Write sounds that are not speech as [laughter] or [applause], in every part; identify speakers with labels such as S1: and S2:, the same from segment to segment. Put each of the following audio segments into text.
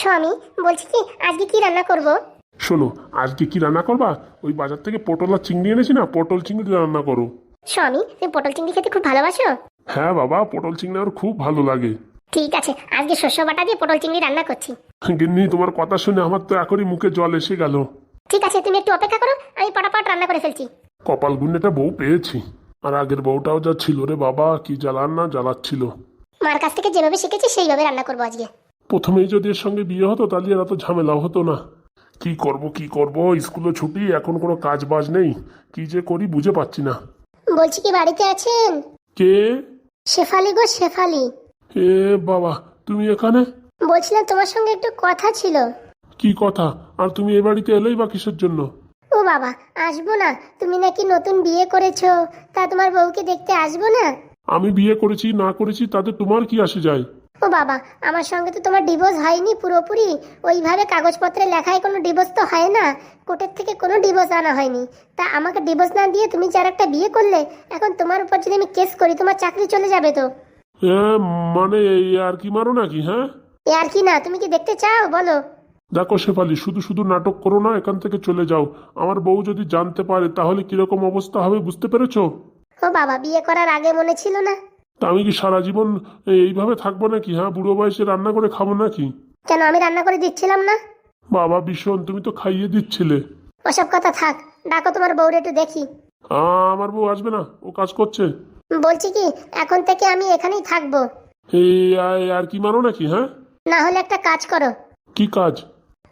S1: স্বামী বলছি কি আজকে কি রান্না করব?
S2: শোনো আজকে কি রান্না করবা? ওই বাজার থেকে পটল আর চিংড়ি এনেছি না পটল চিংড়ি রান্না করো।
S1: স্বামী তুমি পটল চিংড়ি খেতে খুব ভালোবাসো?
S2: হ্যাঁ বাবা পটল চিংড়ি আমার খুব ভালো লাগে।
S1: ঠিক আছে আজকে শস্য বাটা দিয়ে পটল চিংড়ি রান্না করছি।
S2: গিন্নি তোমার কথা শুনে আমার তো এখনই মুখে জল এসে গেল।
S1: ঠিক আছে তুমি একটু অপেক্ষা করো আমি পটাপট রান্না করে ফেলছি।
S2: কপাল গুন্ডেটা বউ পেয়েছি। আর আগের বউটাও যা ছিল রে বাবা কি জ্বালান না জ্বালাচ্ছিল।
S1: মার কাছ থেকে যেভাবে শিখেছি সেইভাবে রান্না করব আজকে।
S2: প্রথমেই যদি এর সঙ্গে বিয়ে হতো তাহলে এর এত ঝামেলা হতো না। কি করব কি করব? স্কুলে ছুটি এখন কোনো কাজ বাজ নেই। কি যে করি বুঝে পাচ্ছি না।
S1: বলছি কি বাড়িতে আছেন?
S2: কে?
S1: শেফালি গো শেফালি।
S2: এ বাবা তুমি এখানে?
S1: বলছিলাম তোমার সঙ্গে একটু কথা ছিল।
S2: কি কথা? আর তুমি এ বাড়িতে এলেই বা কিসের জন্য?
S1: ও বাবা আসব না। তুমি নাকি নতুন বিয়ে করেছ। তা তোমার বউকে দেখতে আসব না?
S2: আমি বিয়ে করেছি না করেছি তাতে তোমার কি আসে যায়?
S1: ও বাবা আমার সঙ্গে তো তোমার ডিভোর্স হয়নি পুরোপুরি। ওইভাবে কাগজপত্রে লেখায় কোনো ডিভোর্স তো হয় না। কোর্টের থেকে কোনো ডিভোর্স আনা হয়নি। তা আমাকে ডিভোর্স না দিয়ে তুমি যার একটা বিয়ে করলে এখন তোমার উপর যদি আমি কেস করি তোমার চাকরি চলে যাবে তো?
S2: মানে এই আর কি মারো নাকি হ্যাঁ?
S1: এ আর কি না তুমি কি দেখতে চাও? বলো।
S2: দেখো শেফালি শুধু শুধু নাটক করো না এখান থেকে চলে যাও। আমার বউ যদি জানতে পারে তাহলে কীরকম অবস্থা হবে বুঝতে পেরেছ?
S1: ও বাবা বিয়ে করার আগে মনে ছিল না।
S2: তা আমি কি সারা জীবন এইভাবে থাকব নাকি? হ্যাঁ বুড়ো বয়সে রান্না করে খাব নাকি?
S1: কেন আমি রান্না করে দিচ্ছিলাম না?
S2: বাবা ভীষণ তুমি তো খাইয়ে দিচ্ছিলে।
S1: ওসব কথা থাক ডাকো তোমার বউরে একটু দেখি।
S2: আ, আমার বউ আসবে না ও কাজ করছে।
S1: বলছি কি এখন থেকে আমি এখানেই থাকব।
S2: এই আর কি মারো নাকি হ্যাঁ?
S1: না হলে একটা কাজ করো।
S2: কি কাজ?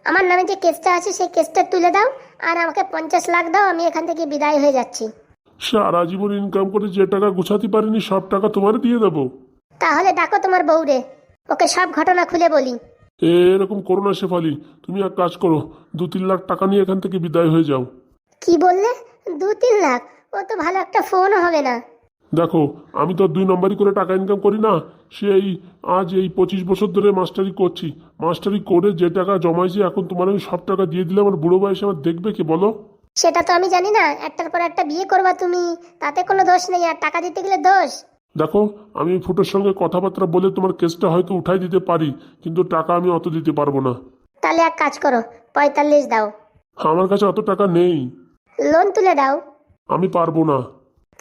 S1: আমার নামে যে কেসটা আছে সেই কেসটা তুলে দাও আর আমাকে পঞ্চাশ লাখ দাও আমি এখান থেকে বিদায় হয়ে যাচ্ছি।
S2: সারা জীবন ইনকাম করে যে টাকা গুছাতে পারিনি সব টাকা তোমার দিয়ে দেবো।
S1: তাহলে ডাকো তোমার বউরে। ওকে সব ঘটনা খুলে বলি।
S2: এরকম করো না শেফালি। তুমি এক কাজ করো দু তিন লাখ টাকা নিয়ে এখান থেকে বিদায় হয়ে যাও।
S1: কি বললে? দু তিন লাখ? ও তো ভালো একটা ফোন হবে না।
S2: দেখো আমি তো আর দুই নম্বরই করে টাকা ইনকাম করি না। সেই আজ এই পঁচিশ বছর ধরে মাস্টারি করছি। মাস্টারি করে যে টাকা জমাইছি এখন তোমার আমি সব টাকা দিয়ে দিলে আমার বুড়ো বয়সে আমার দেখবে কি বলো?
S1: সেটা তো আমি জানি না। একটার পর একটা বিয়ে করবা তুমি। তাতে কোনো দোষ নেই আর টাকা দিতে গেলে দোষ।
S2: দেখো আমি ফুটোর সঙ্গে কথাবার্তা বলে তোমার কেসটা হয়তো উঠাই দিতে পারি কিন্তু টাকা আমি অত দিতে পারব না।
S1: তাহলে এক কাজ করো পঁয়তাল্লিশ দাও।
S2: আমার কাছে অত টাকা নেই।
S1: লোন তুলে দাও।
S2: আমি পারব না।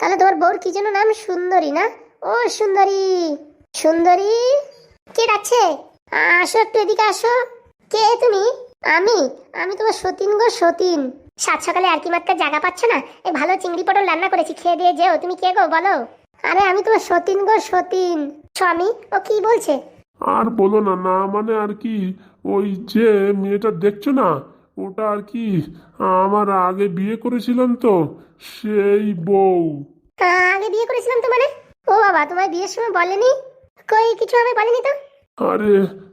S1: তাহলে তোমার বউর কি যেন নাম? সুন্দরী না? ও সুন্দরী। সুন্দরী? কে ডাকছে? আসো একটু এদিকে আসো। কে তুমি? আমি? আমি তোমার সতীন গো সতীন। সাত সকালে আর কি মাত্র জায়গা পাচ্ছ না? এই ভালো চিংড়ি পটল রান্না করেছি খেয়ে দিয়ে যেও। তুমি কে গো বলো? আরে আমি তোমার সতীন গো সতীন। স্বামী ও কি বলছে?
S2: আর বলো না না মানে আর কি? ওই যে মেয়েটা দেখছ না? ওটা আর কি আমার আগে বিয়ে করেছিলাম তো সেই বউ।
S1: আগে বিয়ে করেছিলাম তো মানে? ও বাবা তোমার বিয়ের সময় বলেনি? কই কিছু আমি বলেনি তো?
S2: আরে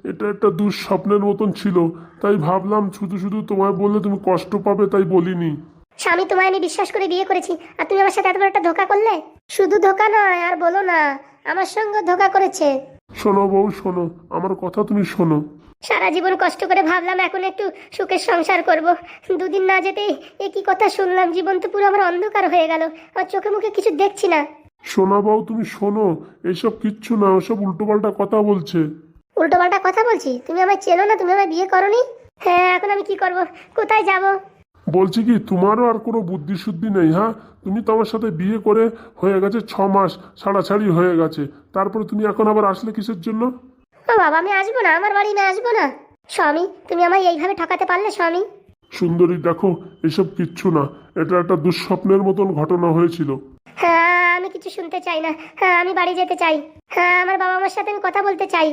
S2: এটা একটা দুঃস্বপ্নের মতন ছিল। তাই ভাবলাম শুধু শুধু তোমায় বললে তুমি কষ্ট পাবে তাই বলিনি।
S1: স্বামী তোমায় আমি বিশ্বাস করে বিয়ে করেছি আর তুমি আমার সাথে এত বড় একটা ধোকা করলে? শুধু ধোকা নয় আর বলো না আমার সঙ্গে ধোকা করেছে।
S2: শোনো বউ শোনো আমার কথা তুমি শোনো।
S1: সারা জীবন কষ্ট করে ভাবলাম এখন একটু সুখের সংসার করব। দুদিন না যেতেই এ কি কথা শুনলাম জীবন তো পুরো আমার অন্ধকার হয়ে গেল আর চোখে মুখে কিছু দেখছি না।
S2: শোনা বউ তুমি শোনো এইসব কিচ্ছু না ওসব উল্টোপাল্টা কথা বলছে।
S1: উল্টো পাল্টা কথা বলছি? তুমি আমায় চেনো না তুমি আমায় বিয়ে করনি? হ্যাঁ এখন আমি কি করব? কোথায় যাব?
S2: বলছি কি তোমারও আর কোনো বুদ্ধি শুদ্ধি নেই হ্যাঁ? তুমি তো আমার সাথে বিয়ে করে হয়ে গেছে ছ মাস ছাড়াছাড়ি হয়ে গেছে। তারপরে তুমি এখন আবার আসলে কিসের জন্য?
S1: ও বাবা আমি আসব না আমার বাড়ি না আসব না। স্বামী তুমি আমায় এইভাবে ঠকাতে পারলে স্বামী?
S2: সুন্দরী দেখো এসব কিচ্ছু না। এটা একটা দুঃস্বপ্নের মতন ঘটনা হয়েছিল।
S1: হ্যাঁ আমি কিছু শুনতে চাই না। হ্যাঁ আমি বাড়ি যেতে চাই। হ্যাঁ আমার বাবা মার সাথে আমি কথা বলতে চাই।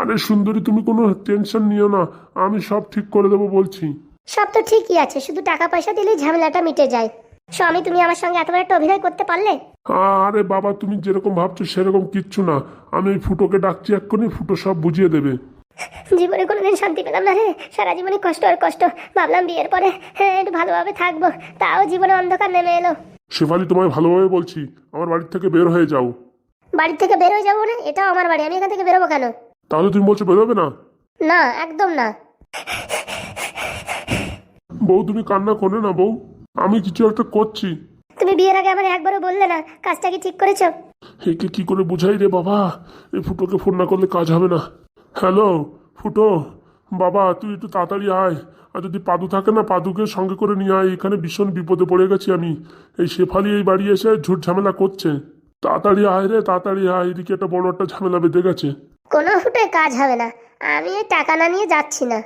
S2: আরে সুন্দরী তুমি কোনো টেনশন নিও না। আমি সব ঠিক করে দেবো বলছি।
S1: সব তো ঠিকই আছে শুধু টাকা পয়সা দিলেই ঝামেলাটা মিটে যায়। স্বামী তুমি আমার সঙ্গে এত বড় একটা অভিনয় করতে পারলে?
S2: আরে বাবা তুমি যেরকম ভাবছ সেরকম কিচ্ছু না। আমি ওই ফুটোকে ডাকছি এক্ষুনি ফুটো সব বুঝিয়ে দেবে।
S1: জীবনে কোনোদিন শান্তি পেলাম না রে। সারা জীবনে কষ্ট আর কষ্ট। ভাবলাম বিয়ের পরে হ্যাঁ একটু ভালোভাবে থাকব। তাও জীবনে অন্ধকার নেমে এলো।
S2: শেফালি তোমায় ভালোভাবে বলছি। আমার বাড়ির থেকে বের হয়ে যাও।
S1: বাড়ি থেকে বের হয়ে যাব না এটাও আমার বাড়ি। আমি এখান থেকে বেরোবো কেন?
S2: তাহলে তুমি বলছো বেরোবে না?
S1: না একদম না।
S2: বউ তুমি কান্না করো না বউ। আমি কিছু একটা করছি।
S1: তুমি বিয়ের আগে আমার একবারও বললে না কাজটা কি ঠিক করেছ?
S2: একে কি করে বুঝাই রে বাবা? এই ফুটোকে ফোন না করলে কাজ হবে না। হ্যালো ফুটো। বাবা তুই একটু তাড়াতাড়ি আয়। আর যদি পাদু থাকে না পাদুকে সঙ্গে করে নিয়ে আয়। এখানে ভীষণ বিপদে পড়ে গেছি আমি। এই শেফালি এই বাড়ি এসে ঝুট ঝামেলা করছে। তাড়াতাড়ি আয় রে তাড়াতাড়ি আয়। এদিকে একটা বড় একটা ঝামেলা বেঁধে গেছে।
S1: কোনো ফুটে কাজ হবে না। আমি এই টাকা না নিয়ে যাচ্ছি না।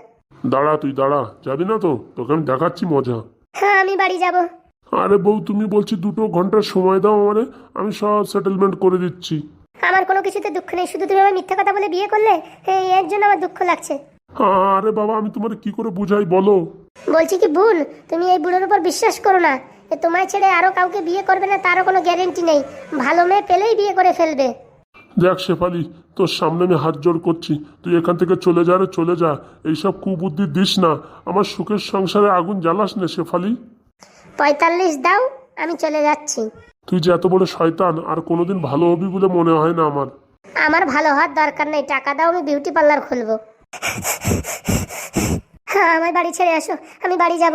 S2: দাঁড়া তুই দাঁড়া। যাবি না তো? তোকে আমি দেখাচ্ছি মজা।
S1: হ্যাঁ আমি বাড়ি যাব।
S2: আরে বউ তুমি বলছি দুটো ঘণ্টার সময় দাও আমারে। আমি সব সেটেলমেন্ট করে দিচ্ছি।
S1: আমার কোনো কিছুতে দুঃখ নেই। শুধু তুমি আমার মিথ্যা কথা বলে বিয়ে করলে এই এর জন্য আমার দুঃখ লাগছে।
S2: আরে বাবা আমি তোমার কি করে বুঝাই বলো?
S1: বলছি কি ভুল তুমি এই বুড়োর উপর বিশ্বাস করো না। এ তোমায় ছেড়ে আরও কাউকে বিয়ে করবে না তারও কোনো গ্যারেন্টি নেই। ভালো মেয়ে পেলেই বিয়ে করে ফেলবে।
S2: দেখ শেফালি তোর সামনে আমি হাত জোড় করছি। তুই এখান থেকে চলে যা রে চলে যা। এইসব কুবুদ্ধি দিস না। আমার সুখের সংসারে আগুন জ্বালাস না শেফালি।
S1: পঁয়তাল্লিশ দাও আমি চলে যাচ্ছি।
S2: তুই যে এত বড় শয়তান আর কোনোদিন ভালো হবি বলে মনে হয় না আমার।
S1: আমার ভালো হওয়ার দরকার নেই টাকা দাও আমি বিউটি পার্লার খুলবো। হ্যাঁ আমার বাড়ি ছেড়ে আসো আমি বাড়ি যাব।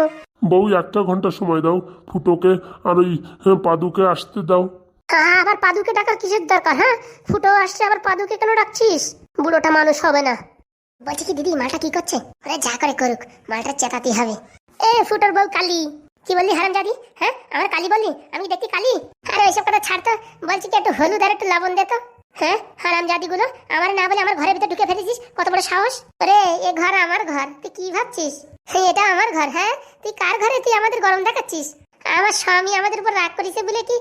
S2: বউ একটা ঘণ্টা সময় দাও। ফুটোকে আর ওই হ্যাঁ, পাদুকে আসতে দাও।
S1: হ্যাঁ আবার পাদুকে টাকার কিসের দরকার হ্যাঁ? ফুটো আসছে, আবার পাদুকে কেন ডাকছিস? বুড়োটা মানুষ হবে না। বলছি কি, দিদি, মালটা কি করছে? ওরে যা করে করুক, মালটা চেতাতে হবে। এ, ফুটোর বউ কালি। কি বললি, হারাম জাদি? হ্যাঁ আমার কালি বললি? আমি দেখি কালি? আরে ওইসব কথা ছাড় তো। বলছি কি, একটু হলুদ আর একটু লবণ দে তো। হ্যাঁ হারাম জাদিগুলো, আমার না বলে আমার ঘরের ভিতরে ঢুকে ফেলেছিস? কত বড় সাহস। রে এ ঘর আমার ঘর, তুই কি ভাবছিস? হ্যাঁ এটা আমার ঘর হ্যাঁ? তুই কার ঘরে তুই আমাদের গরম দেখাচ্ছিস? আমার স্বামী আমাদের উপর রাগ করেছে বলে কি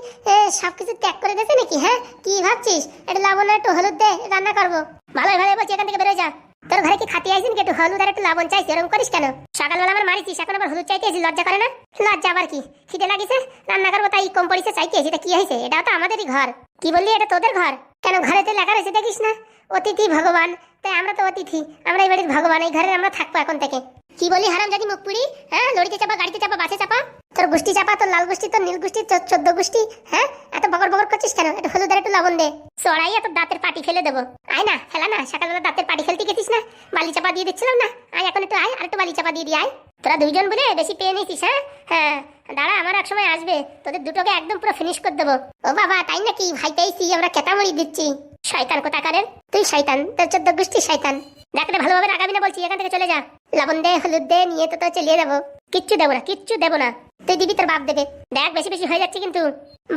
S1: সবকিছু ত্যাগ করে দিয়েছে নাকি হ্যাঁ? কি ভাবছিস? লবণ আর একটু হলুদ দে, রান্না করব। ভালোই ভালোই, বলছি, এখান থেকে বেরোয় যা। তোর ঘরে কি খাতে আইসিন একটু হলুদ আর একটু লবণ চাইছি? এরকম করিস কেন? সকালবেলা আমার মারিছিস, এখন আবার হলুদ চাইতে লজ্জা করে না? লজ্জা আবার কি? খিদে লাগিছে? রান্না করব, তাই কম পড়িছে চাইতে এটা কি হয়েছে? এটাও তো আমাদেরই ঘর। কি বললি, এটা তোদের ঘর? কেন ঘরেতে লেখা রয়েছে দেখিস না? অতিথি ভগবান তাই আমরা তো অতিথি। আমরা এই বাড়ির ভগবান, এই ঘরে আমরা থাকব এখন থেকে। কি বলি হারাম জানি মুখ পুড়ি হ্যাঁ লড়িতে চাপা, গাড়িতে চাপা, বাসে চাপা? তোর গোষ্ঠী চাপা, তোর লাল গোষ্ঠী, তোর নীল গোষ্ঠী, তোর চোদ্দ গোষ্ঠী হ্যাঁ? এত বকর বকর করছিস কেন? একটু হলুদ আর একটু লবণ দে। চড়াই, এত দাঁতের পাটি ফেলে দেবো। আয় না, ফেলা না, সকালবেলা দাঁতের পাটি ফেলতে গেছিস না? বালি চাপা দিয়ে দিচ্ছিলাম না? আয়, এখন একটু আয়, আর একটু বালি চাপা দিয়ে দি, আয়। তোরা দুইজন বলে বেশি পেয়ে নিয়েছিস হ্যাঁ? হ্যাঁ দাঁড়া, আমার এক সময় আসবে। তোদের দুটোকে একদম পুরো ফিনিশ করে দেবো। ও বাবা, তাই নাকি? ভাই পেয়েছি আমরা কেতামড়ি দিচ্ছি। শয়তান কোথাকারের? তুই শয়তান, তোর চোদ্দ গোষ্ঠী শয়তান। দেখ ভালোভাবে রাগাবি না বলছি, এখান থেকে চলে যা। লবণ দে, হলুদ দে, নিয়ে তো তো চলিয়ে দেবো কিচ্ছু দেবো না, কিচ্ছু দেবো না। তুই দিবি তোর বাপ দেবে। দেখ, বেশি বেশি হয়ে যাচ্ছে কিন্তু।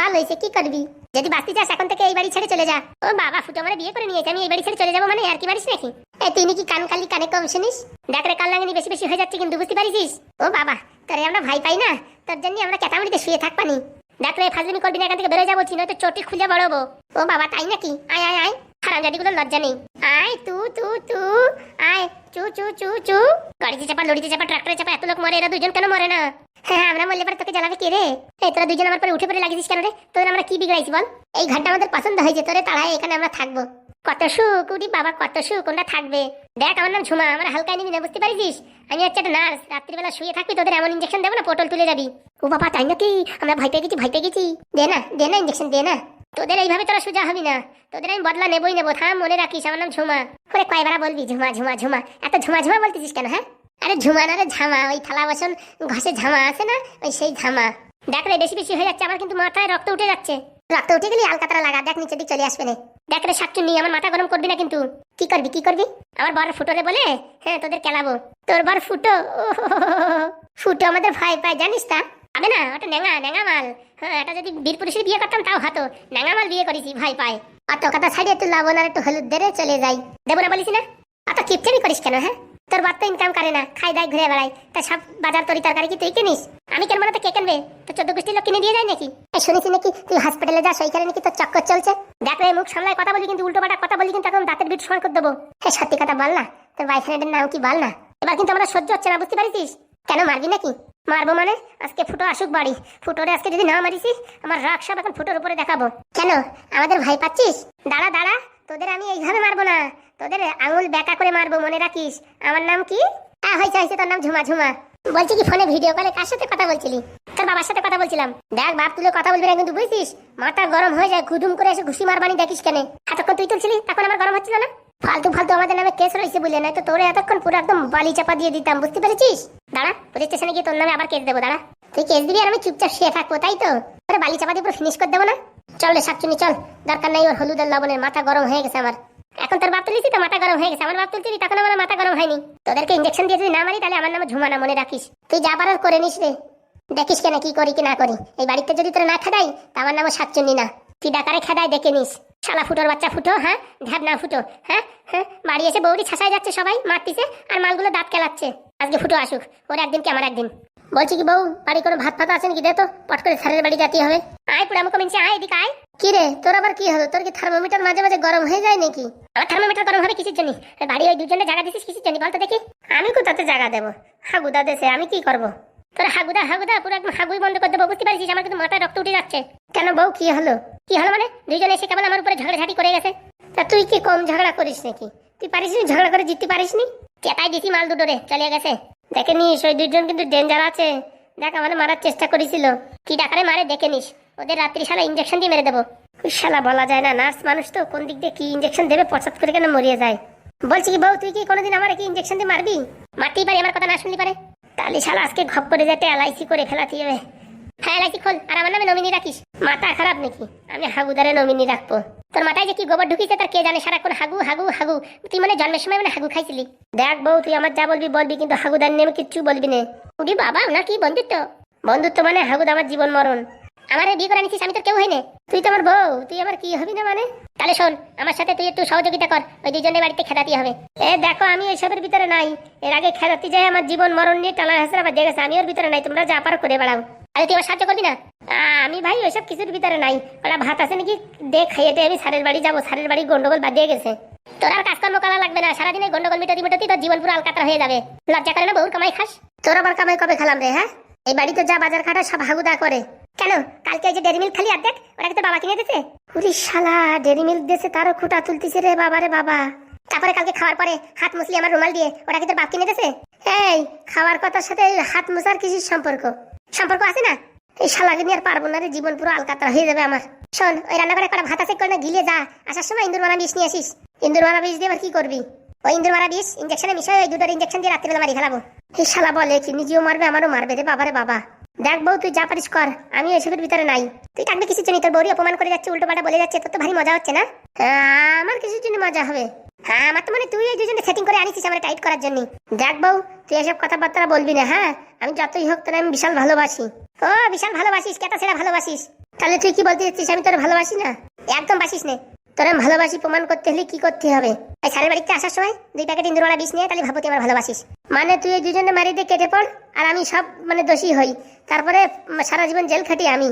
S1: ভালো হয়েছে, কি করবি? যদি বাঁচতে চাস, এখন থেকে এই বাড়ি ছেড়ে চলে যা। ও বাবা, ফুটো আমার বিয়ে করে নিয়েছে, আমি এই বাড়ি ছেড়ে চলে যাব মানে? আর কি বাড়িস নাকি? এই তুই নাকি কান কালি কানে কম শুনিস? দেখ রে, কাল লাগানি বেশি বেশি হয়ে যাচ্ছে কিন্তু, বুঝতে পারিস ও বাবা, তোরে আমরা ভাই পাই না? তোর জন্য আমরা কেতামড়িতে শুয়ে থাকবানি। দেখ রে, ফাজলিমি করবি না, এখান থেকে বেরোয় যাব নয়তো চটি খুলে বড়বো। ও বাবা, তাই নাকি? আয় আয় আয়। হারামজাদিগুলো লজ্জা নেই। আয়, তু তু তু। আয়, চু চু চু চু। গাড়িতে চাপা লড়িতে চাপা, ট্রাক্টরে চাপা, এত লোক মরে, এরা দুজন কেন মরে না? হ্যাঁ আমরা মরলে পরে তোকে জ্বালাবে কে রে? এই, তোরা দুজন আমার পরে উঠে পড়ে লাগিয়েছিস কেন রে? তোদের আমরা কি বিগড়াইছি বল? এই ঘাটটা আমাদের পছন্দ হয়েছে, তোরে তাড়ায়, এখানে আমরা থাকব। কত সুখ, উরি বাবা, কত সুখ কোনটা থাকবে। দেখ, আমার নাম ঝুমা, আমার হালকায় নিবি না বুঝতে পারিস আমি হচ্ছে একটা নার্স, রাত্রিবেলা শুয়ে থাকবি, তোদের এমন ইঞ্জেকশন দেবো না, পটল তুলে যাবি। ও বাবা, তাই নাকি? আমরা ভয় পেয়ে গেছি, ভয় পেয়ে গেছি। দে না দে না ইঞ্জেকশন দে না। তোদের এইভাবে তোরা সোজা হবি না। তোদের আমি বদলা নেবই নেব, থাম, মনে রাখিস, আমার নাম ঝুমা। করে কয়বার বলবি, ঝুমা ঝুমা ঝুমা। এত ঝুমা ঝুমা বলতেছিস কেন হ্যাঁ? আরে ঝুমা না রে, ঝামা, ওই থালা বাসন ঘষে ঝামা আছে না? ওই সেই ঝামা। দেখ রে, বেশি বেশি হয়ে যাচ্ছে আমার কিন্তু মাথায় রক্ত উঠে যাচ্ছে। রক্ত উঠে গেলে আলকাতরা লাগা, দেখ নিচে দিক চলে আসবে না। দেখ রে শাকচুন্নি আমার মাথা গরম করবি না কিন্তু। কি করবি কি করবি? আমার বর ফুটোরে বলে হ্যাঁ তোদের কেলাবো। তোর বর ফুটো [laughs] ফুটো আমাদের ভাই পায়, জানিস তা? হবে না, ওটা ন্যাঙা ন্যাঙা মাল। হ্যাঁ এটা যদি বীর পুরুষের বিয়ে করতাম, তাও হতো। ন্যাঙা মাল বিয়ে করেছি, ভয় পায়। অত কথা ছাড়িয়ে একটু লবণ আর একটু হলুদ দেরে চলে যাই। দেবো না বলিস না? অত কিপচারি করিস কেন হ্যাঁ? তোর বাপ তো ইনকাম করে না, খাই দায় ঘুরে বেড়াই তা সব বাজার তরি তরকারি কি তুই কিনিস? আমি কেন তো কে কিনবে? তো চোদ্দ গোষ্ঠী লোক কিনে দিয়ে যায় নাকি? শুনেছি নাকি তুই হসপিটালে যাস, ওইখানে নাকি তোর চক্কর চলছে? মুখ সামলায় কথা বলি, কিন্তু উল্টো পাল্টা কথা বলি, কিন্তু এখন দাঁতের বিট সমান করে দেবো। হ্যাঁ সত্যি কথা বল না, তোর বয়ফ্রেন্ডের নাম কি বল না? এবার কিন্তু আমরা সহ্য হচ্ছে না, বুঝতে পারিস কেন, মারবি নাকি? মারবো মানে? আজকে ফুটো আসুক বাড়ি। ফুটোরে আজকে যদি না মারিস আমার রাগ সব এখন ফুটোর উপরে দেখাবো। কেন, আমাদের ভাই পাচ্ছিস? দাঁড়া দাঁড়া, তোদের আমি এইভাবে মারবো না। তোদের আঙুল ব্যাকা করে মারবো, মনে রাখিস? আমার নাম কি? হ্যাঁ হয়েছে হয়েছে, তোর নাম ঝুমা ঝুমা। বলছি কি ফোনে ভিডিও কলে কার সাথে কথা বলছিলি? তোর বাবার সাথে কথা বলছিলাম। দেখ, বাপ তুলে কথা বলবি না কিন্তু বুঝছিস? মাথা গরম হয়ে যায় গুদুম করে এসে ঘুষি মারবানি দেখিস কেন। এতক্ষণ তুই তুলছিলি? তখন আমার গরম হচ্ছিল না? ফালতু ফালতু আমাদের নামে কেস রয়েছে বলে না তো তোরে এতক্ষণ পুরো একদম বালি চাপা দিয়ে দিতাম, বুঝতে পেরেছিস? দাঁড়া, পুলিশ স্টেশনে গিয়ে তোর নামে আবার কেস দেবো, দাঁড়া। তুই কেস দিবি আর আমি চুপচাপ শুয়ে থাকব, তাই তো? তোরে বালি চাপা দিয়ে পুরো ফিনিশ করে দেবো না? চল রে শাকচুনি চল। দরকার নাই ওর হলুদ আর লবণের, মাথা গরম হয়ে গেছে আমার। এখন তোর বাপ তুলিছি তো, মাথা গরম হয়ে গেছে। আমার বাপ তুলছিলি, তখন আমার মাথা গরম হয়নি। তোদেরকে ইঞ্জেকশন দিয়ে যদি না মারি, তাহলে আমার নামে ঝুমানা মনে রাখিস। তুই যা পারার করে নিস রে। দেখিস কেন কি করি কি না করি। এই বাড়িতে যদি তোরা না খেদাই, তা আমার নামও সাতচন্নি না। তুই ডাকারে খেদাই দেখে নিস। শালা ফুটোর বাচ্চা ফুটো হ্যাঁ? ঢ্যাব না ফুটো হ্যাঁ? হ্যাঁ? বাড়ি এসে বৌদি ছাসায় যাচ্ছে সবাই, মারতিছে, আর মালগুলো দাঁত কেলাচ্ছে। আজকে ফুটো আসুক, ওর একদিন কি আমার একদিন? বলছি কি বউ বাড়ি কোনো ভাত ফাত আছে নাকি দে তো পট করে স্যারের বাড়ি যেতে হবে। আয় পুরা আমাকে মিনছে আয় এদিকে আয়। কি রে তোর আবার কি হলো? তোর কি থার্মোমিটার মাঝে মাঝে গরম হয়ে যায় নাকি? আমার থার্মোমিটার গরম হবে কিসের জন্য? বাড়ি ওই দুজনে জায়গা দিছিস কিসের জন্য? বলতো দেখি। আমি কোথাতে জায়গা দেবো? হাগুদা দেশে আমি কি করব? তোর হাগুদা হাগুদা পুরো একদম হাগুই বন্ধ করে দেবো বুঝতে পারছিস আমার কিন্তু মাথায় রক্ত উঠে যাচ্ছে। কেন বউ কি হলো? কি হলো মানে? দুইজনে এসে কেবল আমার উপরে ঝগড়াঝাটি করে গেছে। তা তুই কি কম ঝগড়া করিস নাকি? তুই পারিস নি? ঝগড়া করে জিততে পারিস নি? চেতাই দিছি মাল দুটো রে চলে গেছে। দেখে নিস, ওই দুজন কিন্তু ডেঞ্জার আছে। দেখ আমার মারার চেষ্টা করেছিল। কি ডাকারে মারে, দেখে নিস। ওদের রাত্রি সারা ইঞ্জেকশন দিয়ে মেরে দেবো। শালা, বলা যায় না। নার্স মানুষ তো কোন দিক দিয়ে কি ইঞ্জেকশন দেবে পছাদ করে কেন মরিয়ে যায়? বলছি কি, বউ, তুই কি কোনোদিন আমার কি ইঞ্জেকশন দিয়ে মারবি? মারতেই পারি, আমার কথা না শুনতে পারে? তাহলে শালা আজকে ঘপ করে যেতে এলআইসি করে ফেলাতে হবে। হ্যাঁ এলআইসি খোল। আর আমার নামে নমিনি রাখিস। মাথা খারাপ নাকি? আমি হাগুদারে নমিনি রাখব। তোর মাথায় যে কি গোবর ঢুকিছে, তার কে জানে? সারাক্ষণ হাগু হাগু হাগু। তুই মানে জন্মের সময় মানে হাগু খাইছিলি। দেখ বউ, তুই আমার যা বলবি বলবি, কিন্তু হাগুদার নেমে কিচ্ছু বলবি না। উডি বাবা কি বন্ধুত্ব? বন্ধুত্ব মানে হাগুদ আমার জীবন মরণ। আমার বিয়ে করে নিছিস আমি তো কেউ হইনে তুই তো আমার বউ, তুই আমার কি হবি না মানে? তাহলে শোন, আমার সাথে তুই একটু সহযোগিতা কর। ওই দুজনের বাড়িতে খেদাতে হবে। এ দেখো, আমি এসবের ভিতরে নাই। এর আগে খেদাতে যাই আমার জীবন মরণ নিয়ে টালা হাসরা বা দেখেছে আমি ওর ভিতরে নাই। তোমরা যা পারো করে বেড়াও। আরে তুই সাহায্য করবি না? আমি ভাই, ওইসব কিছুর ভিতরে নাই। ওরা ভাত আছে নাকি? দে খাইয়ে দে, আমি সারের বাড়ি যাব। সারের বাড়ি গন্ডগোল বাদিয়ে গেছে। তোর আর কাজকর্ম করা লাগবে না। সারাদিনে গন্ডগোল মিটাতি মিটাতি তোর জীবন পুরো আলকাতরা হয়ে যাবে। লজ্জা করে না বহুর কামাই খাস? তোর আবার কামাই কবে খেলাম রে হ্যাঁ? এই বাড়িতে যা বাজার খাটা সব হাগুদা করে। কেন? কালকে যে ডেরি মিল খালি দেখ, ওরা তো বাবা কিনে দিতে উরি শালা, ডেরি মিল দিয়েছে তারও খুঁটা তুলতিছে রে বাবা রে বাবা। তারপরে কালকে খাওয়ার পরে হাত মুসলি আমার রুমাল দিয়ে, ওরা কি তোর বাপ কিনে দিয়েছে? এই, খাওয়ার কথার সাথে হাত মুসার কিসির সম্পর্ক? সম্পর্ক আছে না? এই শালাকে নিয়ে আর পারব না রে জীবন পুরো আলকাতরা হয়ে যাবে আমার। শোন ওই রান্না করে ভাত আছে না গিলে যা। আসার সময় ইন্দুর মারা বিষ নিয়ে আসিস। ইন্দুর মারা বিষ দিয়ে আবার কি করবি? ওই ইন্দুর মারা বিষ ইঞ্জেকশনে মিশাই ওই দুটোর ইঞ্জেকশন দিয়ে রাত্রিবেলা মারি ফেলাবো। এই শালা বলে কি নিজেও মারবে আমারও মারবে রে বাবারে বাবা। দেখ বউ তুই যা পারিস কর আমি এসবের ভিতরে নাই। তুই থাকবে কিছুর জন্য তোর বউরি অপমান করে যাচ্ছে উল্টো পাল্টা বলে যাচ্ছে তোর তো ভারী মজা হচ্ছে না? হ্যাঁ, আমার কিছুর জন্য মজা হবে? হ্যাঁ আমার তো মানে তুই এই দুজনে সেটিং করে আনিছিস আমার টাইট করার জন্য। দেখ বউ, তুই এসব কথাবার্তা বলবি না হ্যাঁ? আমি যতই হোক তোর আমি বিশাল ভালোবাসি। ও, বিশাল ভালোবাসিস কেটা ছেড়ে ভালোবাসিস? তাহলে তুই কি বলতে চাচ্ছিস আমি তোর ভালোবাসি না? একদম বাসিস নে। তোর আমি ভালোবাসি প্রমাণ করতে হলে কি করতে হবে? এই সারের বাড়িতে আসার সময় দুই প্যাকেট ইন্দুরমালা বিষ নিয়ে তাহলে ভাবো তুই আমার ভালোবাসিস। মানে তুই এই দুজনে মারি দিয়ে কেটে পড়, আর আমি সব মানে দোষী হই। তারপরে সারা জীবন জেল খাটি আমি।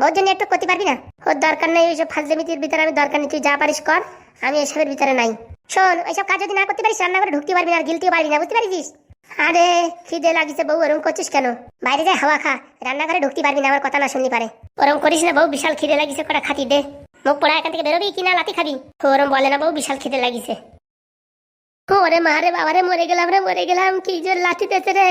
S1: বহুত জন্য একটু করতে পারবি না? ওর দরকার নেই ওইসব ফাজলেমিতির ভিতরে আমি দরকার নেই। তুই যা পারিস কর, আমি এসবের ভিতরে নাই। শোন, ওইসব কাজ যদি না করতে পারিস রান্না করে ঢুকতে পারবি না আর গিলতেও পারবি না, বুঝতে পারিস আরে, খিদে লাগিছে বউ, ওরম করছিস কেন? বাইরে যাই হাওয়া খা। রান্নাঘরে ঢুকতে পারবি না, আমার কথা না শুনতে পারে। ওরম করিস না বউ, বিশাল খিদে লাগিছে, কটা খাতি দে। মুখ পড়া এখান থেকে বেরোবি কিনা লাতি খাবি। ওরম বলে না বউ, বিশাল খিদে লাগিছে। ওরে মারে বাবারে মরে গেলাম রে, মরে গেলাম, কি জোর লাঠি দিয়েছে রে।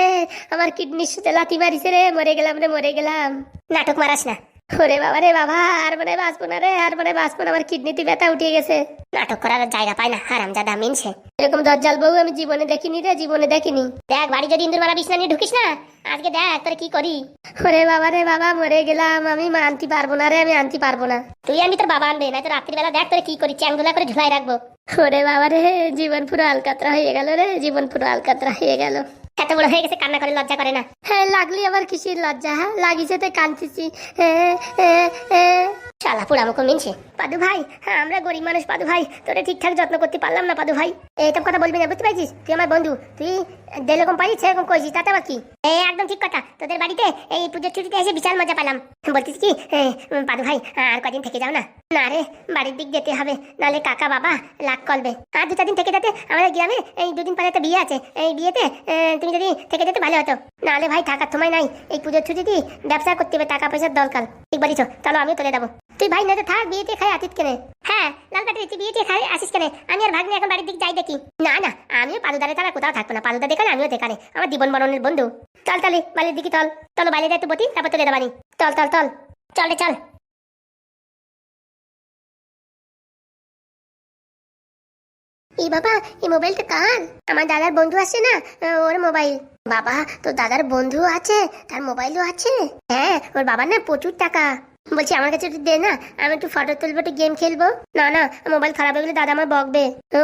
S1: আমার কিডনির সাথে লাথি মারিছে রে, মরে গেলাম রে, মরে গেলাম। নাটক মারাস না। ওরে বাবা রে বাবা, আর মনে বাঁচবো না রে, আর মনে বাঁচবো না, আমার কিডনিতে ব্যথা উঠে গেছে। নাটক করার জায়গা পায় না হারাম জাদা মিনছে। এরকম দজ্জাল বউ আমি জীবনে দেখিনি রে, জীবনে দেখিনি। দেখ, বাড়ি যদি ইন্দুর মারা বিছনা নিয়ে ঢুকিস না, আজকে দেখ, তোর কি করি। ওরে বাবা রে বাবা, মরে গেলাম, আমি মা আনতে পারব না রে, আমি আনতে পারব না। তুই আমি তোর বাবা আনবে না তো রাত্রিবেলা দেখ তোর কি করি, চ্যাংদুলা করে ঝুলাই রাখব। ওরে বাবা রে, জীবন পুরো আলকাতরা হয়ে গেল রে, জীবন পুরো আলকাতরা হয়ে গেল। এত বড় হয়ে গেছে, কান্না করে লজ্জা করে না। হ্যাঁ লাগলি আবার কিসের লজ্জা হ্যাঁ? লাগিছে তো কাঁদতেছি। শালা পুরা মুখ মিনছে। পাদু ভাই হ্যাঁ আমরা গরিব মানুষ, পাদু ভাই, তোরে ঠিকঠাক যত্ন করতে পারলাম না, পাদু ভাই। এইসব কথা বলবি না, বুঝতে পারছিস? তুই আমার বন্ধু, তুই যেরকম পারিস সেরকম করেছিস তাতে আবার কি? একদম ঠিক কথা, তোদের বাড়িতে এই পুজোর ছুটিতে এসে বিশাল মজা পেলাম। বলছিস কি পাদু ভাই, আর কদিন থেকে যাও না? না রে, বাড়ির দিক যেতে হবে নাহলে কাকা বাবা লাগ করবে। আর দু চার দিন থেকে যেতে আমাদের গ্রামে এই দুদিন পরে একটা বিয়ে আছে, এই বিয়েতে তুমি যদি থেকে যেতে ভালো হতো। নাহলে ভাই, থাকার সময় নাই, এই পুজোর ছুটিতে ব্যবসা করতে হবে, টাকা পয়সার দরকার। ঠিক বলিস চলো আমিও তুলে দেবো। তুই ভাই না থাক বিয়েতে খাই আতিত কেনে হ্যাঁ লাল কাটি তুই বিয়েতে খাই আসিস কেনে আমি আর ভাগ্নি এখন বাড়ির দিক যাই দেখি। না না, আমিও পাদুদারে তারা কোথাও থাকব না। পাদুদা দেখানে আমিও দেখানে। আমার জীবন মরণের বন্ধু। চল তালে বালির দিকে চল। চলো বালির একটু বতি, তারপর তুলে দেবানি চল চল চল। চল রে, চল। এই বাবা এই মোবাইলটা কার? আমার দাদার বন্ধু আছে না, ওর মোবাইল। বাবা, তোর দাদার বন্ধু আছে, তার মোবাইলও আছে। হ্যাঁ ওর বাবার না প্রচুর টাকা। বলছি, আমার কাছে একটু দে না, আমি একটু ফটো তুলবো, একটু গেম খেলব। না না মোবাইল খারাপ হয়ে গেলে দাদা আমার বকবে।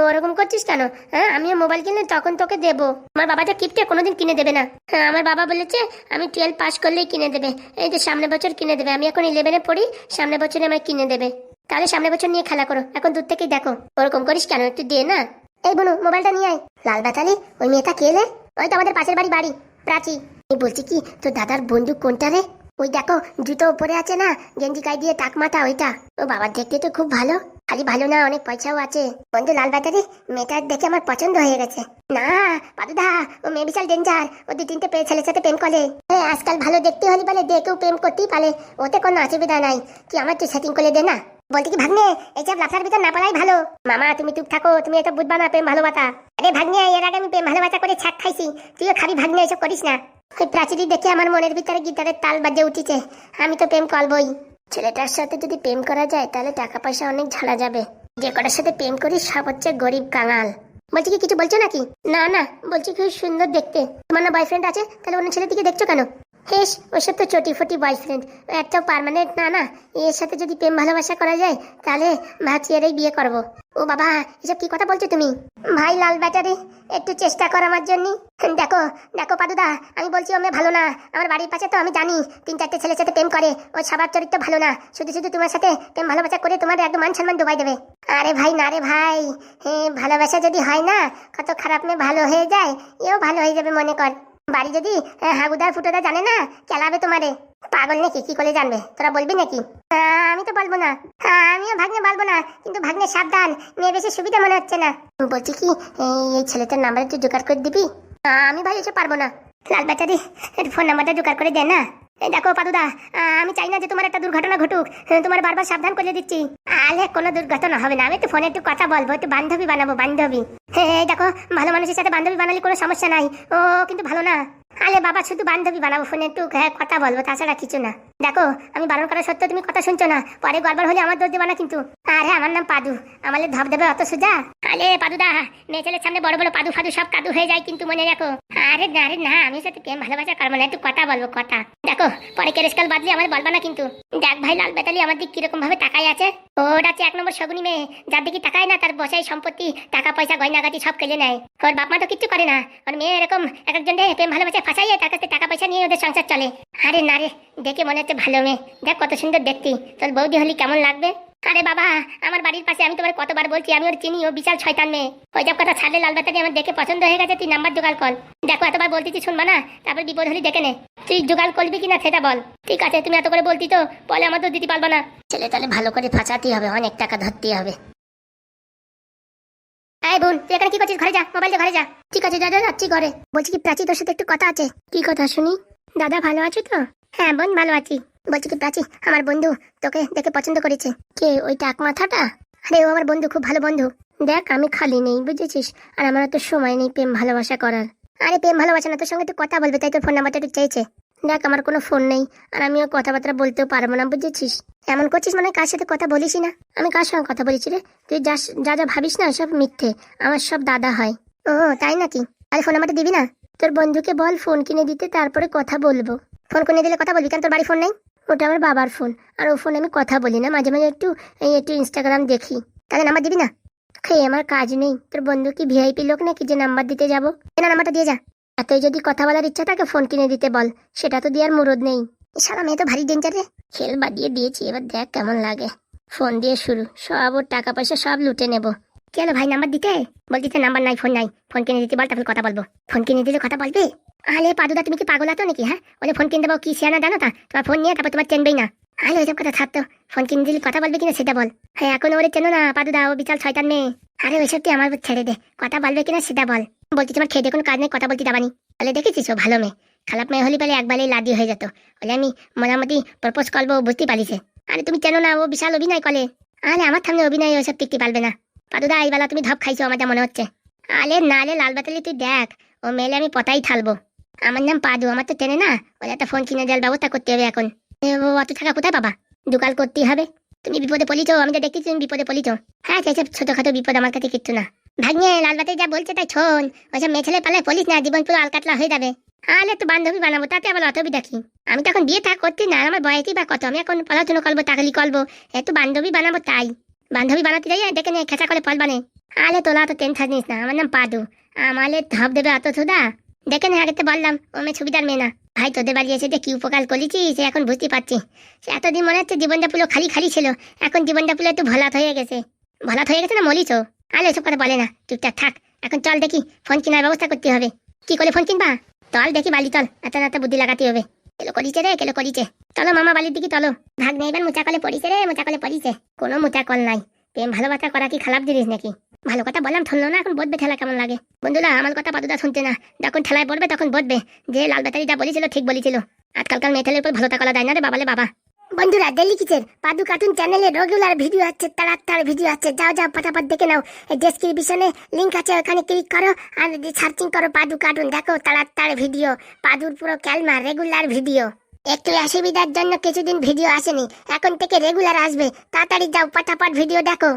S1: ওরকম করছিস কেন? হ্যাঁ আমিও মোবাইল কিনলে তখন তোকে দেবো। আমার বাবা তো কিপটে কোনোদিন কিনে দেবে না। হ্যাঁ আমার বাবা বলেছে, আমি টুয়েলভ পাস করলেই কিনে দেবে। এই তো সামনে বছর কিনে দেবে। আমি এখন ইলেভেনে পড়ি সামনে বছরে আমার কিনে দেবে। তাহলে সামনে বছর নিয়ে খেলা করো। এখন দূর থেকেই দেখো। ওরকম করিস কেন? একটু দে না। এই বোনু মোবাইলটা নিয়ে আয়। লাল বাতালি, ওই মেয়েটা কে ওই তো আমাদের পাশের বাড়ি বাড়ি, প্রাচী। বলছি কি, তোর দাদার বন্ধু কোনটা রে? ওই দেখো, জুতো উপরে আছে না, গেঞ্জি গায়ে দিয়ে টাক মাথা ওইটা। ও বাবার দেখতে তো খুব ভালো। খালি ভালো না, অনেক পয়সাও আছে। বন্ধু, লাল বাতারি মেয়েটা দেখে আমার পছন্দ হয়ে গেছে। না, পাদুদা, ও মেয়ে বিশাল ডেঞ্জার ও দু তিনটে পেয়ে ছেলের সাথে প্রেম করে। হ্যাঁ আজকাল ভালো দেখতে হলে বলে দেখেও প্রেম করতেই পারে। ওতে কোনো অসুবিধা নাই। তুই আমার তুই সেটিং করে দে না। বলতে কি, ভাগ্নে এইসব লাফার ভিতর না পড়াই ভালো। মামা, তুমি চুপ থাকো, তুমি এটা বুঝবা না প্রেম ভালোবাসা। আরে ভাগ্নে, এর আগে আমি প্রেম ভালোবাসা করে ছাক খাইছি। তুইও খাবি ভাগ্নে, এসব করিস না। ওই প্রাচীরি দেখে আমার মনের ভিতরে গিটারের তাল বাজে উঠেছে। আমি তো প্রেম করবই। ছেলেটার সাথে যদি প্রেম করা যায়, তাহলে টাকা পয়সা অনেক ঝাড়া যাবে। যে কটার সাথে প্রেম করি, সব হচ্ছে গরিব কাঙাল। বলছি কি, কিছু বলছো নাকি? না না, বলছি খুব সুন্দর দেখতে। তোমার না বয়ফ্রেন্ড আছে? তাহলে অন্য ছেলের দিকে দেখছ কেন? হেস ওসব তো চটি ফটি বয়ফ্রেন্ড একটাও পার্মানেন্ট না না? এর সাথে যদি প্রেম ভালোবাসা করা যায়, তাহলে ভাবছি এরই বিয়ে করব। ও বাবা, এসব কি কথা বলছো তুমি? ভাই লাল ব্যাটারি, একটু চেষ্টা কর আমার জন্য। দেখো দেখো পাদুদা, আমি বলছি ও মেয়ে ভালো না। আমার বাড়ির পাশে তো আমি জানি, তিন চারটে ছেলের সাথে প্রেম করে। ও সবার চরিত্র ভালো না। শুধু শুধু তোমার সাথে প্রেম ভালোবাসা করে তোমার একদম মান সম্মান ডুবাই দেবে। আরে ভাই, না রে ভাই। হ্যাঁ ভালোবাসা যদি হয় না, কত খারাপ মেয়ে ভালো হয়ে যায়, এও ভালো হয়ে যাবে মনে কর। বাড়ি যদি হাগুদার ফুটোদা জানে না চালাবে তোমারে। পাগল নাকি? কি করে জানবে? তোরা বলবি নাকি? আহ, আমি তো বলব না। আমিও ভাগ্নে বলব না কিন্তু ভাগ্নে সাবধান মেয়ে বেশি সুবিধা মনে হচ্ছে না। বলছি কি এই ছেলেটার নাম্বার একটু জোগাড় করে দিবি? আমি ভাই এসে পারব না। লাল ব্যাটারি ফোন নাম্বারটা জোগাড় করে দে না। দেখো পাদুদা আমি চাই না যে তোমার একটা দুর্ঘটনা ঘটুক। হ্যাঁ, তোমার বারবার সাবধান করে দিচ্ছি। আলে কোনো দুর্ঘটনা হবে না। আমি একটু ফোনে একটু কথা বলব একটু বান্ধবী বানাবো বান্ধবী। হ্যাঁ দেখো ভালো মানুষের সাথে বান্ধবী বানালে কোনো সমস্যা নাই। ও কিন্তু ভালো না। আলে বাবা শুধু বান্ধবী বানাবো ফোনে একটু হ্যাঁ কথা বলব তাছাড়া কিছু না। দেখো, আমি বারণ করা সত্ত্বেও তুমি কথা শুনছো না। পরে গড়বড় হলে আমার দোষ দেবা না কিন্তু। আরে, আমার নাম পাদু। আমার ধপ দেবে অত সোজা? আরে, পাদুদা, মেয়ে ছেলের সামনে বড় বড় পাদু ফাদু সব কাদু হয়ে যায় কিন্তু মনে রাখো। আরে না আরে না, আমি সাথে প্রেম, ভালোবাসা করব না একটু কথা বলব, কথা। দেখো, পরে কেরেসকাল বাদলে আমার বলবা না কিন্তু। দেখ ভাই, লাল বেতালি আমার দিক কীরকম ভাবে টাকায় আছে। ওর আছে এক নম্বর শগুনি মেয়ে। যার দিকে টাকায় না, তার বসাই সম্পত্তি, টাকা পয়সা, গয়নাগাটি সব কেলে নেয়। ওর বাপ মা তো কিচ্ছু করে না। ওর মেয়ে এরকম এক একজন প্রেম ভালোবাসা ফাঁসাইয়ে তার কাছে টাকা পয়সা নিয়ে ওদের সংসার চলে। আরে না রে, দেখে মনে হচ্ছে ভালো মেয়ে। দেখ কত সুন্দর দেখতি। তোর বৌদি হলি কেমন লাগবে? আরে বাবা, আমার বাড়ির পাশে আমি তোমার কতবার বলছি, আমি ওর চিনি, ও বিশাল শয়তান মেয়ে। ওই সব কথা ছাড়লে লাল বাতারি আমার দেখে পছন্দ হয়ে গেছে, তুই নাম্বার জোগাড় কর। দেখো, এতবার বলতেছি শুনবা না? তারপর বিপদ হলি দেখে নে। তুই জোগাড় করবি কিনা সেটা বল। ঠিক আছে, তুমি এত করে বলতি তো, বলে আমার তো দিতে পারবা না। ছেলে তাহলে ভালো করে ফাঁসাতেই হবে, অনেক টাকা ধরতেই হবে। এই বোন, তুই এখানে কি করছিস? ঘরে যা মোবাইল ঘরে যা। ঠিক আছে দাদা যাচ্ছি ঘরে। বলছি কি প্রাচী তোর সাথে একটু কথা আছে? কি কথা শুনি? দাদা ভালো আছো তো? হ্যাঁ বোন, ভালো আছি। বলছি কি, প্রাচী, আমার বন্ধু তোকে দেখে পছন্দ করেছে। কে, ওই টাক মাথাটা? আরে, ও আমার বন্ধু, খুব ভালো বন্ধু। দেখ, আমি খালি নেই, বুঝেছিস? আর আমার তো সময় নেই প্রেম ভালোবাসা করার। আরে, প্রেম ভালোবাসা না, তোর সঙ্গে তো কথা বলবে, তাই তোর ফোন নাম্বারটা একটু চেয়েছে। দেখ, আমার কোনো ফোন নেই, আর আমিও কথাবার্তা বলতেও পারব না, বুঝেছিস? এমন করছিস মানে কার সাথে কথা বলিস না? আমি কার সঙ্গে কথা বলেছি রে? তুই যা যা যা ভাবিস না, সব মিথ্যে। আমার সব দাদা হয়। ও তাই নাকি? আরে ফোন নাম্বারটা দিবি না? তোর বন্ধুকে বল ফোন কিনে দিতে, তারপরে কথা বলব। ফোন কিনে দিলে কথা বলবি, কেন তোর বাড়ি ফোন নেই? ওটা আমার বাবার ফোন, আর ও ফোনে আমি কথা বলি না, মাঝে মাঝে একটু, এই একটু ইনস্টাগ্রাম দেখি। তাহলে নাম্বার দিবি না? খেয়ে আমার কাজ নেই, তোর বন্ধু কি ভিআইপি লোক নাকি যে নাম্বার দিতে যাব? না, নাম্বারটা দিয়ে যা। এতই যদি কথা বলার ইচ্ছা থাকে, ফোন কিনে দিতে বল, সেটা তো দেওয়ার মুরদ নেই। সারা মেয়ে তো ভারী ডেঞ্জার খেল বাদিয়ে দিয়েছি, এবার দেখ কেমন লাগে। ফোন দিয়ে শুরু, সব ওর টাকা পয়সা সব লুটে নেব। কেন ভাই নাম্বার দিতে? বলতিতে নাম্বার নাই, ফোন নাই। ফোন কিনে দিতে বল, তারপর কথা বলব। ফোন কিনে দিলে কথা বলবে? আলে পাদুদা, তুমি কি পাগল আছো নাকি হ্যাঁ? ওদের ফোন কিনে দেবো, কি সিয়ানা জানো তা? তোমার ফোন নিয়ে, তারপর তোমার চেনবেই না। আলে ওইসব কথা থাকতো ফোন কিনে দিলে কথা বলবে কিনা সেটা বল। হ্যাঁ এখন ওরে চেনো না, পাদুদা, ও বিশাল ছয়টান মেয়ে। আরে ওইসব তুই আমার ছেড়ে দে, কথা বলবে কিনা সেটা বল। বলছি তোমার খেয়ে কোনো কাজ নেই, কথা বলতে যাবানি তাহলে দেখেছিস ও ভালো মেয়ে। খারাপ মেয়ে হলে পেলে একবারেই লাদি হয়ে যেত। বলে আমি মোটামুটি প্রপোজ করব বুঝতে পারিছে আরে তুমি চেনো না, ও বিশাল অভিনয় করে। আরে আমার সামনে অভিনয় ওসব টিকতে পারবে না। পাদুদা এই বেলা তুমি ধপ খাইছো, আমার যা মনে হচ্ছে। আলে না আলে লাল বাতালি তুই দেখ, ও মেলে আমি পতাই ঠালবো। আমার নাম পাদু, আমার তো টেনে না ওই একটা ফোন কিনে দেওয়ার ব্যবস্থা করতে হবে এখন। অত টাকা কোথায় পাবা? দুকাল করতেই হবে। তুমি বিপদে পড়িছো, আমি তো দেখতেছি তুমি বিপদে পড়িছো। হ্যাঁ সেইসব ছোটখাটো বিপদ আমার কাছে কিচ্ছু না। ভাগ্নে, লাল বাতি যা বলছে তাই শোন, ওইসব মেয়ে ছেলে পালে পলিস না, জীবন পুরো আলকাতলা হয়ে যাবে। আলে তো বান্ধবী বানাবো, তাতে আবার অতবি দেখি আমি তো এখন বিয়ে থাক করছি, না আমার বয়সই বা কত, আমি এখন পড়াশোনা করব, তাকলি করব একটু বান্ধবী বানাবো তাই। বান্ধবী বানাতে যাই দেখে নিয়ে খেঁচা করে ফল বানে। আলে তোলা তো টেনশন নিস না, আমার নাম পাদু। আমালে ধপ দেবে অত সুদা। দেখে নে আগেতে বললাম, ও মেয়ে ছবিদার মেয়ে না। ভাই, তোদের বাড়ি এসে যে কি উপকার করেছি, সে এখন বুঝতে পারছি। সে এতদিন মনে হচ্ছে জীবনটা পুরো খালি খালি ছিল, এখন জীবনটা পুরো একটু ভলাত হয়ে গেছে। ভলাত হয়ে গেছে না মলিছ আলে এসব কথা বলে না, চুপচাপ থাক। এখন চল দেখি, ফোন কেনার ব্যবস্থা করতে হবে। কি করে ফোন কিনবা? চল দেখি বালি চল, এত এত বুদ্ধি লাগাতে হবে। কেলো করিছে রে, কেলো করিছে। চলো মামা বালির দিকে চলো। ভাগ নেইবেন মোচা কলে পড়িছে রে, মোচা কলে পড়িছে। কোনো মোচা কল নাই। প্রেম ভালোবাসা করা কি খারাপ জিনিস নাকি? ভালো কথা বললাম শুনলো না, এখন বদবে ঠেলা কেমন লাগে? বন্ধুরা, আমার কথা পাদুদা শুনতে না। যখন ঠেলায় পড়বে তখন বদবে। যে লাল বেতারি যা বলেছিল, ঠিক বলেছিল। আজকালকার মেয়ে ঠেলের উপর ভালো থাকা যায় না রে, বাবালে বাবা। বন্ধুরা ডেলি কিচেন পাদু কার্টুন চ্যানেলে রেগুলার ভিডিও আছে, তাড়াতাড়ি ভিডিও আছে। যাও যাও, ফটাফট দেখে নাও। ডেসক্রিপশনে লিঙ্ক আছে, ওখানে ক্লিক করো আর সার্চিং করো পাদু কার্টুন দেখো তাড়াতাড়ি ভিডিও পাদুর পুরো ক্যালমা রেগুলার ভিডিও একটু অসুবিধার জন্য কিছুদিন ভিডিও আসেনি, এখন থেকে রেগুলার আসবে। তাড়াতাড়ি যাও, ফটাফট ভিডিও দেখো।